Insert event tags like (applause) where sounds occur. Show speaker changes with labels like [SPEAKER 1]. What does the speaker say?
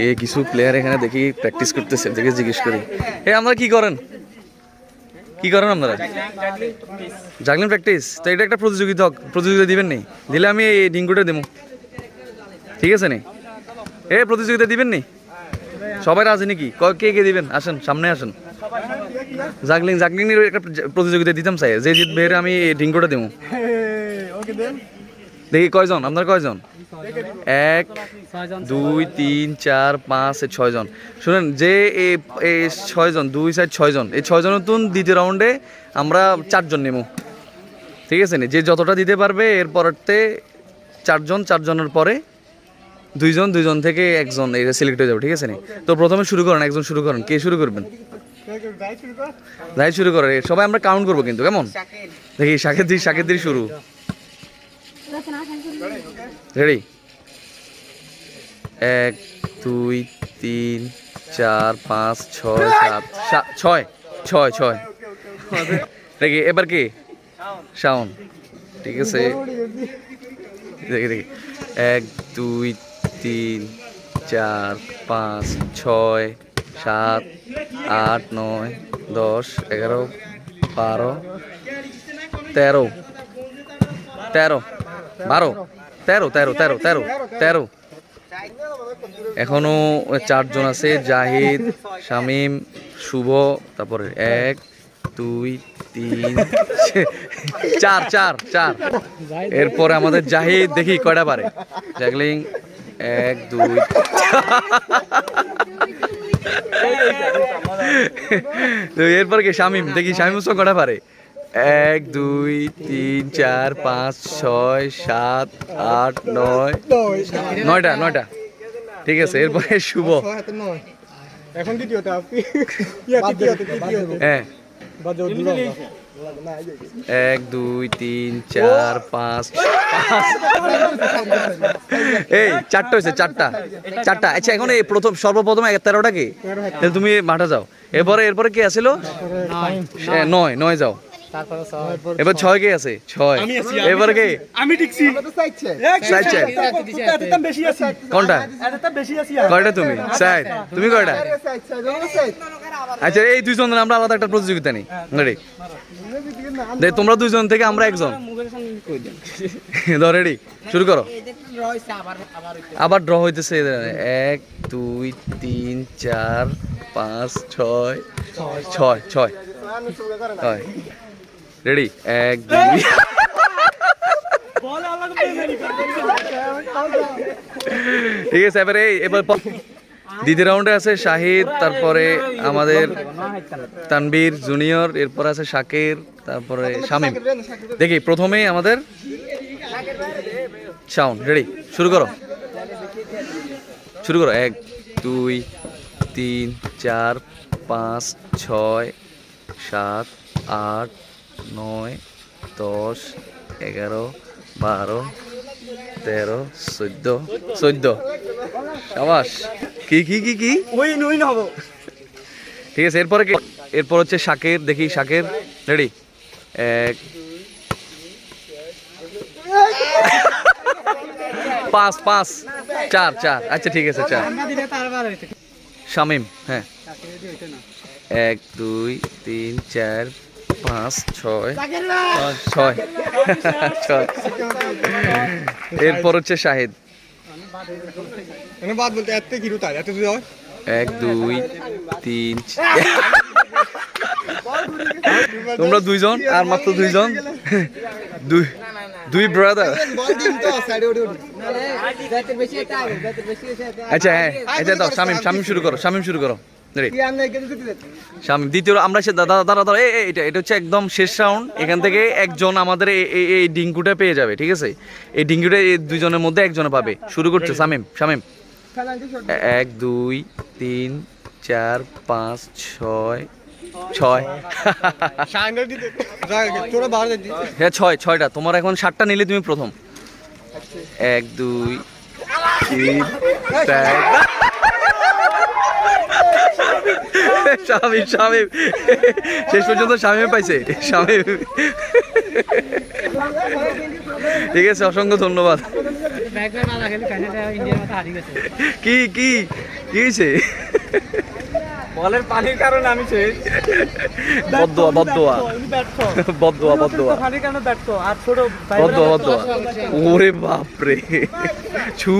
[SPEAKER 1] দেখি কিছু প্লেয়ার এখানে দেখি প্র্যাকটিস করতেছে দেখে জিজ্ঞেস করি এ আপনারা কি করেন কি করেন আপনারা জাগলেন প্র্যাকটিস তো এটা একটা প্রতিযোগিতা প্রতিযোগিতা দিবেন নি দিলে আমি এই ডিঙ্গুটা দেবো ঠিক আছে নি এ প্রতিযোগিতা দিবেন নি সবাই রাজি নাকি কে কে দিবেন আসেন সামনে আসেন জাগলিং জাগলিংয়ের একটা প্রতিযোগিতা দিতাম চাই যে জিতবে আমি ডিঙ্গুটা দেবো (laughs) দেখি কয়জন আপনার কয়জন এক দুই তিন চার পাঁচ ছয়জন শুনেন যে এই ছয়জন দুই সাইড ছয়জন এই ছয়জন নতুন দ্বিতীয় রাউন্ডে আমরা চারজন নেব ঠিক আছে যে যতটা দিতে পারবে এরপরতে চারজন চারজনের পরে দুইজন দুইজন থেকে একজন এটা সিলেক্ট হয়ে যাবে ঠিক আছে নি তো প্রথমে শুরু করেন একজন শুরু করেন কে শুরু করবেন দায় শুরু করে সবাই আমরা কাউন্ট করবো কিন্তু কেমন দেখি শাকের দিয়ে শাকের দিয়ে শুরু রেডি এক দুই তিন চার পাঁচ ছয় সাত ছয় ছয় ছয় দেখি এবার কি সাউন ঠিক আছে দেখি দেখি এক দুই তিন চার পাঁচ ছয় সাত আট নয় দশ এগারো বারো তেরো তেরো বারো তেরো তেরো তেরো তেরো তেরো এখনো চারজন আছে জাহিদ শামীম শুভ তারপরে এক দুই তিন (laughs) চার চার চার এরপরে আমাদের জাহিদ দেখি কয়টা পারে জ্যাগলিং এক (laughs) দুই এরপর কি শামীম দেখি শামীম কটা পারে এক দুই তিন চার পাঁচ ছয় সাত আট নয় নয়টা নয়টা ঠিক আছে এরপরে শুভ এখন হ্যাঁ এক দুই তিন চার পাঁচ এই চারটা হয়েছে চারটা চারটা আচ্ছা এখন এই প্রথম সর্বপ্রথম তেরোটা কি তুমি মাঠা যাও এরপরে এরপরে কি আসিল নয় নয় যাও এবার ছয় কে আছে ছয় এবার কে আমি টিকছি কোনটা কয়টা তুমি সাইড তুমি কয়টা আচ্ছা এই দুইজনের আমরা আলাদা একটা প্রতিযোগিতা নেই হ্যাঁ, রেডি তোমরা দুইজন থেকে আমরা একজন (laughs) ধর রেডি শুরু করো আবার ড্র হইতেছে এক দুই তিন চার পাঁচ ছয় ছয় ছয় ছয় রেডি এক দুই ঠিক আছে এবারে এবার দ্বিতীয় রাউন্ডে আছে শাহিদ তারপরে আমাদের তানবীর জুনিয়র এরপর আছে শাকির তারপরে শামিম দেখি প্রথমে আমাদের শাওন রেডি শুরু করো শুরু করো এক দুই তিন চার পাঁচ ছয় সাত আট নয় দশ এগারো বারো তেরো চোদ্দ চোদ্দ সাবাস কি কি কি কি ওই নই নব ঠিক আছে এরপরে এরপর হচ্ছে শাকের দেখি শাকের রেডি এক পাঁচ পাঁচ চার চার আচ্ছা ঠিক আছে চার শামিম হ্যাঁ এক দুই তিন চার পাঁচ ছয় ছয় ছয় এরপর হচ্ছে শাহিদ এক দুই তিন তোমরা দুইজন আর মাত্র দুইজন দুই দুই ব্রাদার আচ্ছা হ্যাঁ আচ্ছা, শামিম শামিম শুরু করো শামিম শুরু করো দ্বিতীয় আমরা সে দাদা দাদা এটা হচ্ছে একদম শেষ রাউন্ড এখান থেকে একজন আমাদের এই ডিঙ্কুটা পেয়ে যাবে ঠিক আছে এই ডিঙ্গুটা এই দুজনের মধ্যে একজনে পাবে শুরু করছে শামিম শামিম এক দুই তিন চার পাঁচ ছয় ছয় হ্যাঁ ছয় ছয়টা তোমার এখন সাতটা নিলে তুমি প্রথম এক দুই তিন স্বামী স্বামী শেষ পর্যন্ত স্বামী পাইছে স্বামী ঠিক আছে অসংখ্য ধন্যবাদ কি কি কি হয়েছে
[SPEAKER 2] বলের পানির কারণে আমি শেষ
[SPEAKER 1] বদুয়া বদুয়া বদুয়া বদুয়া পানির কারণে ব্যর্থ আর ছোট বদুয়া বদুয়া ওরে বাপরে ছু